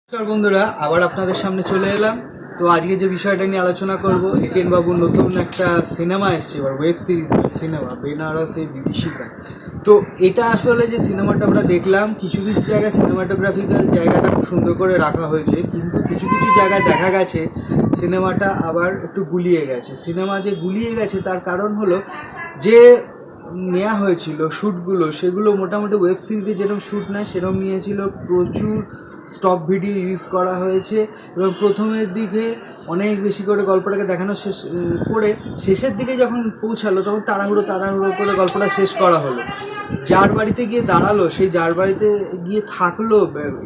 নমস্কার বন্ধুরা, আবার আপনাদের সামনে চলে এলাম। তো আজকে যে বিষয়টা নিয়ে আলোচনা করব একেন বাবুর নতুন একটা সিনেমা এসছে, এবার ওয়েব সিরিজ সিনেমা বেনারস বেনারসে বিভীষিকা। তো এটা আসলে যে সিনেমাটা আমরা দেখলাম, কিছু কিছু জায়গায় সিনেমাটোগ্রাফিক্যাল জায়গাটা খুব সুন্দর করে রাখা হয়েছে, কিন্তু কিছু কিছু জায়গায় দেখা গেছে সিনেমাটা আবার একটু গুলিয়ে গেছে। সিনেমা যে গুলিয়ে গেছে, তার কারণ হলো যে নেওয়া হয়েছিল শ্যুটগুলো, সেগুলো মোটামুটি ওয়েব সিরিজে যেরকম শ্যুট নেয় সেরকম নিয়েছিল প্রচুর স্টপ ভিডিও ইউজ করা হয়েছে এবং প্রথমের দিকে অনেক বেশি করে গল্পটাকে দেখানো শেষ, করে শেষের দিকে যখন পৌঁছালো, তখন তাড়াহুড়ো তাড়াহুড়ো করে গল্পটা শেষ করা হলো। যার বাড়িতে গিয়ে দাঁড়াল সেই যার বাড়িতে গিয়ে থাকল,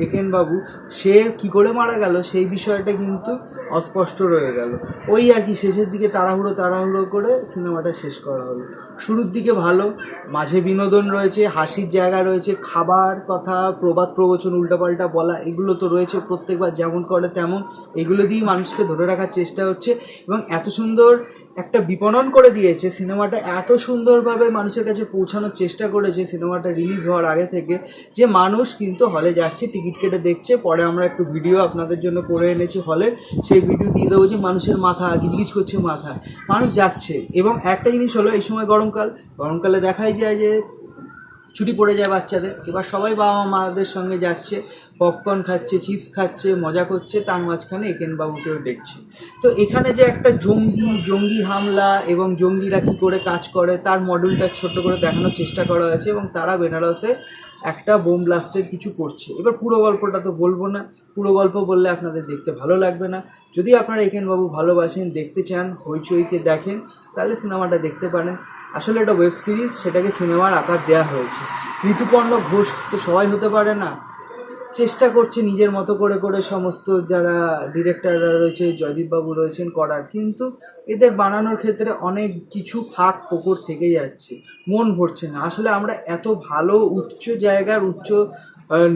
একেন বাবু, সে কি করে মারা গেল সেই বিষয়টা কিন্তু অস্পষ্ট রয়ে গেল। ওই আর কি, শেষের দিকে তাড়াহুড়ো তাড়াহুড়ো করে সিনেমাটা শেষ করা হলো। শুরুর দিকে ভালো, মাঝে বিনোদন রয়েছে, হাসির জায়গা রয়েছে, খাবার কথা, প্রবাদ প্রবচন, উল্টাপাল্টা বলা, এগুলো তো রয়েছে প্রত্যেকবার যেমন করে তেমন। এগুলো দিয়েই মানুষকে ধরে রাখার চেষ্টা হচ্ছে এবং এত সুন্দর একটা বিপণন করে দিয়েছে, সিনেমাটা এত সুন্দরভাবে মানুষের কাছে পৌঁছানোর চেষ্টা করেছে, সিনেমাটা রিলিজ হওয়ার আগে থেকে, যে মানুষ কিন্তু হলে যাচ্ছে টিকিট কেটে দেখছে, পরে আমরা একটু ভিডিও আপনাদের জন্য করে এনেছি হলে সেই ভিডিও দিয়ে দেবো যে মানুষের মাথা, গিজগিজ করছে মাথা। মানুষ যাচ্ছে, এবং একটা জিনিস হলো এই সময় গরমকাল, গরমকালে দেখাই যায় যে ছুটি পড়ে যায় বাচ্চাদের। এবার সবাই বাবা মাদের সঙ্গে যাচ্ছে পপকর্ন খাচ্ছে চিপস খাচ্ছে, মজা করছে, তার মাঝখানে একেন বাবুকেও দেখছে। তো এখানে যে একটা জঙ্গি জঙ্গি হামলা এবং জঙ্গিরা কী করে কাজ করে, তার মডেলটা ছোট করে দেখানোর চেষ্টা করা হয়েছে এবং তারা বেনারসে একটা বোম ব্লাস্টের কিছু করছে। এবার পুরো গল্পটা তো বলব না, পুরো গল্প বললে আপনাদের দেখতে ভালো লাগবে না। যদি আপনারা একেন বাবু ভালোবাসেন, দেখতে চান, হইচইকে দেখেন, তাহলে সিনেমাটা দেখতে পারেন। আসলে এটা ওয়েব সিরিজ সেটাকে সিনেমার আকার দেওয়া হয়েছে। ঋতুপর্ণ ঘোষ তো সবাই হতে পারে না। চেষ্টা করছে নিজের মতো করে করে সমস্ত যারা ডিরেক্টররা রয়েছে জয়দীপবাবু রয়েছেন করার। কিন্তু এদের বানানোর ক্ষেত্রে অনেক কিছু ফাঁক পোকর থেকে যাচ্ছে। মন ভরছে না। আসলে আমরা এত ভালো উচ্চ জায়গার উচ্চ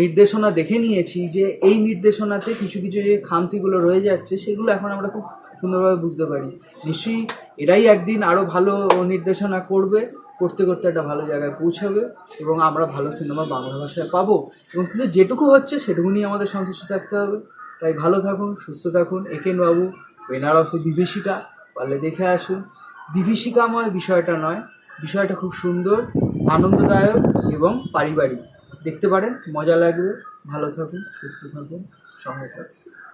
নির্দেশনা দেখে নিয়েছি যে এই নির্দেশনাতে কিছু কিছু যে খামতিগুলো রয়ে যাচ্ছে, সেগুলো এখন আমরা খুব সুন্দরভাবে বুঝতে পারি। নিশ্চয়ই এরাই একদিন আরও ভালো নির্দেশনা করবে, করতে করতে একটা ভালো জায়গায় পৌঁছাবে এবং আমরা ভালো সিনেমা বাংলা ভাষায় পাবো এবং কিন্তু যেটুকু হচ্ছে সেটুকু নিয়ে আমাদের সন্তুষ্ট থাকতে হবে। তাই ভালো থাকুন, সুস্থ থাকুন। একেন বাবু বেনারসে বিভীষিকা, পারলে দেখে আসুন। বিভীষিকাময় বিষয়টা নয়, বিষয়টা খুব সুন্দর, আনন্দদায়ক এবং পারিবারিক। দেখতে পারেন, মজা লাগবে। ভালো থাকুন, সুস্থ থাকুন, সঙ্গে থাকুন।